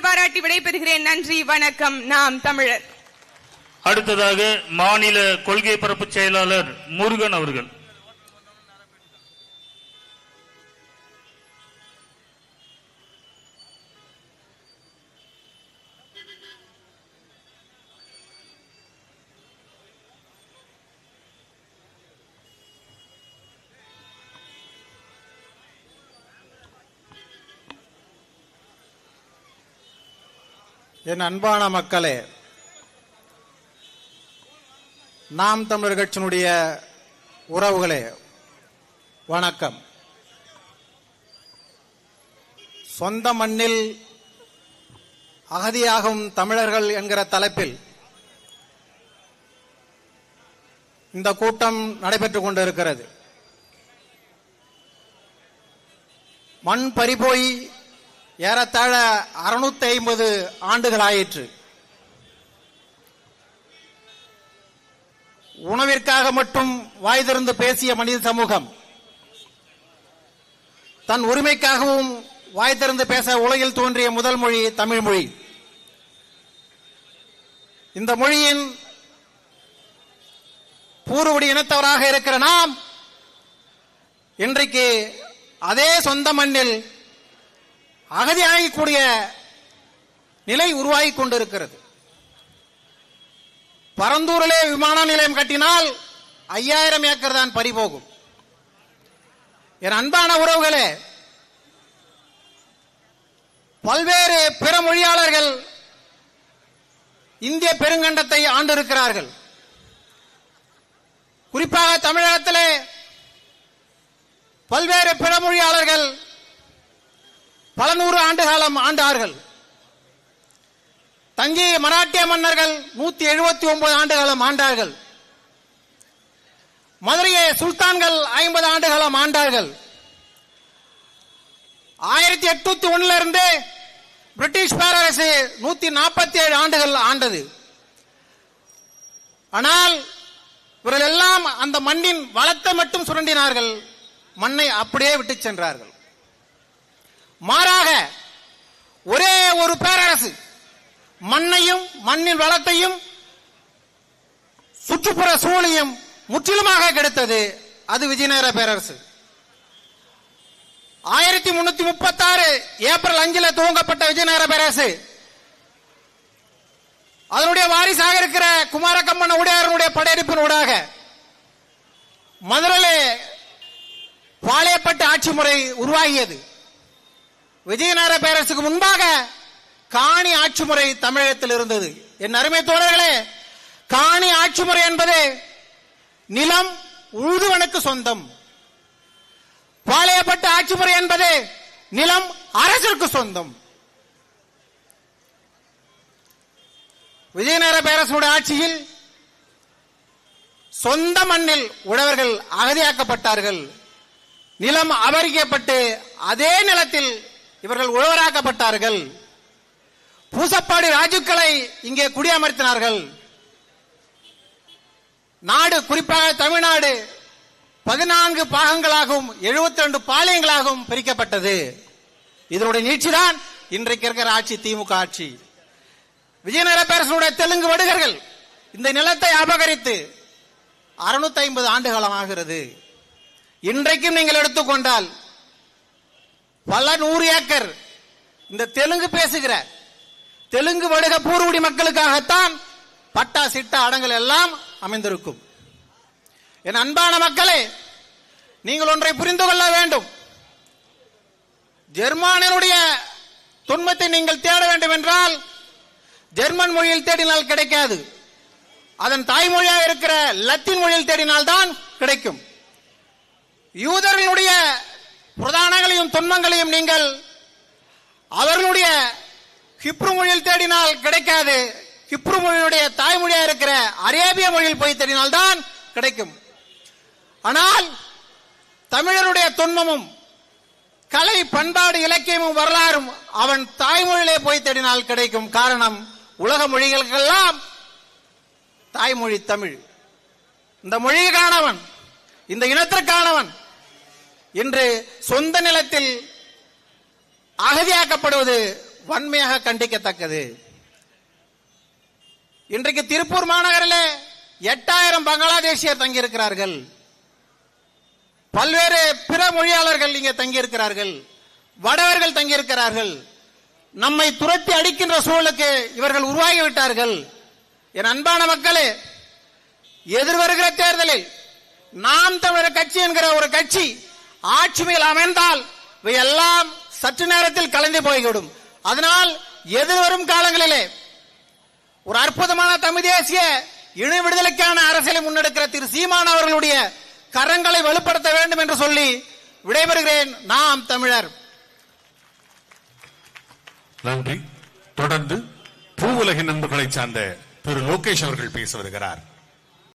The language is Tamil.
பாராட்டி விடைபெறுகிறேன். நன்றி வணக்கம். நாம் தமிழர். அடுத்ததாக மாநில கொள்கை பரப்பு செயலாளர் முருகன் அவர்கள். என் அன்பான மக்களே நாம் தமிழர் கட்சியினுடைய உறவுகளே வணக்கம். சொந்த மண்ணில் அகதியாகும் தமிழர்கள் என்கிற தலைப்பில் இந்த கூட்டம் நடைபெற்றுக் கொண்டிருக்கிறது. மண் பறிபோய் ஏறத்தாழ அறுநூத்தி ஐம்பது ஆண்டுகள் ஆயிற்று உணவிற்காக மட்டும் வாய் திறந்து பேசிய மனித சமூகம் தன் உரிமைக்காகவும் வாய் திறந்து பேச உலகில் தோன்றிய முதல் மொழி தமிழ் மொழி. இந்த மொழியின் பூர்வடி இனத்தவராக இருக்கிற நாம் இன்றைக்கு அதே சொந்த மண்ணில் அகதியாகக்கூடிய நிலை உருவாகி கொண்டிருக்கிறது. பரந்தூரிலே விமான நிலையம் கட்டினால் ஐயாயிரம் ஏக்கர் தான் பறிபோகும். என் அன்பான உறவுகளே பல்வேறு பிற மொழியாளர்கள் இந்திய பெருங்கண்டத்தை ஆண்டிருக்கிறார்கள். குறிப்பாக தமிழகத்திலே பல்வேறு பிற மொழியாளர்கள் பல நூறு ஆண்டு காலம் ஆண்டார்கள். தஞ்சை மராட்டிய மன்னர்கள் நூத்தி எழுபத்தி ஒன்பது ஆண்டு காலம் ஆண்டார்கள். மதுரையை சுல்தான்கள் ஐம்பது ஆண்டு காலம் ஆண்டார்கள். ஆயிரத்தி எட்நூத்தி ஒண்ணுல இருந்து பிரிட்டிஷ் பேரரசு நூத்தி நாற்பத்தி ஏழு ஆண்டுகள் ஆண்டது. ஆனால் இவர்கள் எல்லாம் அந்த மண்ணின் வளத்தை மட்டும் சுரண்டினார்கள். மண்ணை அப்படியே விட்டு சென்றார்கள். மாறாக ஒரே ஒரு பேரரசு. மண்ணையும் மண்ணின் வளத்தையும் சுற்றுப்புற சூழலையும் முற்றிலுமாக கெடுத்தது அது விஜயநகர பேரரசு. ஆயிரத்தி முன்னூத்தி முப்பத்தி ஆறு ஏப்ரல் அஞ்சுல துவங்கப்பட்ட விஜயநகர பேரரசு. அதனுடைய வாரிசாக இருக்கிற குமாரகம்மன் உடையாரனுடைய படையெடுப்பின் ஊடாக மதுரையிலே பாளையப்பட்ட ஆட்சி முறை உருவாகியது. விஜயநகர பேரரசுக்கு முன்பாக காணி ஆட்சி முறை தமிழகத்தில் இருந்தது. என் அருமை தோழர்களே காணி ஆட்சி முறை என்பது நிலம் உழுதுவனுக்கு சொந்தம். பாளையப்பட்ட ஆட்சி முறை என்பது நிலம் அரசிற்கு சொந்தம். விஜயநகர பேரரசுடைய ஆட்சியில் சொந்த மண்ணில் உழவர்கள் அகதியாக்கப்பட்டார்கள். நிலம் அபகரிக்கப்பட்டு அதே நிலத்தில் இவர்கள் உழவராக்கப்பட்டார்கள். பூசப்பாடி ராஜுக்களை இங்கே குடியமர்த்தினார்கள். நாடு குறிப்பாக தமிழ்நாடு பதினான்கு பாகங்களாகவும் எழுபத்தி ரெண்டு பாளையங்களாகவும் பிரிக்கப்பட்டது. இதனுடைய நீட்சிதான் இன்றைக்கு இருக்கிற ஆட்சி திமுக ஆட்சி. விஜயநகர பேரரசனுடைய தெலுங்கு வடுகர்கள் இந்த நிலத்தை அபகரித்து அறுநூத்தி ஐம்பது ஆண்டு காலம் ஆகிறது இன்றைக்கும் நீங்கள் எடுத்துக்கொண்டால் பல நூறு ஏக்கர். இந்த தெலுங்கு பேசுகிற தெலுங்கு வடுக பூர்வடி மக்களுக்காகத்தான் பட்டா சிட்டா அடங்கல் எல்லாம் அமைந்திருக்கும். என் அன்பான மக்களே நீங்கள் ஒன்றை புரிந்து கொள்ள வேண்டும். ஜெர்மானியனுடைய துன்பத்தை நீங்கள் தேட வேண்டும் என்றால் ஜெர்மன் மொழியில் தேடினால் கிடைக்காது. அதன் தாய்மொழியாக இருக்கிற லத்தீன் மொழியில் தேடினால் தான் கிடைக்கும். யூதர்களுடைய பிரதானங்களையும் துன்பங்களையும் நீங்கள் அவர்களுடைய ஹிப்ரு மொழியில் தேடினால் கிடைக்காது. ஹிப்ரு மொழியுடைய தாய்மொழியா இருக்கிற அரேபிய மொழியில் போய் தேடினால் தான் கிடைக்கும். ஆனால் தமிழருடைய துன்பமும் கலை பண்பாடு இலக்கியமும் வரலாறும் அவன் தாய்மொழியிலே போய் தேடினால் கிடைக்கும். காரணம் உலக மொழிகளுக்கெல்லாம் தாய்மொழி தமிழ். இந்த மொழிக்கானவன் இந்த இனத்திற்கானவன் இன்று சொந்த நிலத்தில் அகதியாக்கப்படுவது வன்மையாக கண்டிக்கத்தக்கது. இன்றைக்கு திருப்பூர் மாநகரில் எட்டாயிரம் பங்களாதேசியர் தங்கியிருக்கிறார்கள். பல்வேறு பிற மொழியாளர்கள் இங்கே தங்கியிருக்கிறார்கள். வடவர்கள் தங்கியிருக்கிறார்கள். நம்மை துரத்தி அடிக்கின்ற சூழலுக்கு இவர்கள் உருவாகிவிட்டார்கள். என் அன்பான மக்களே எதிர்வருகிற தேர்தலில் நாம் தமிழர் கட்சி என்கிற ஒரு கட்சி ஆட்சிமையில் அமைந்தால் இவையெல்லாம் சற்று நேரத்தில் கலந்து போய்விடும். அதனால் எதிர்வரும் காலங்களிலே ஒரு அற்புதமான தமிழ் தேசிய இணை விடுதலைக்கான அரசியலை முன்னெடுக்கிற திரு சீமான் அவர்களுடைய கரங்களை வலுப்படுத்த வேண்டும் என்று சொல்லி விடைபெறுகிறேன். நாம் தமிழர். நன்றி. தொடர்ந்து பூவுலகின் நண்பர்களை சார்ந்த திரு லோகேஷ் அவர்கள் பேச வருகிறார்.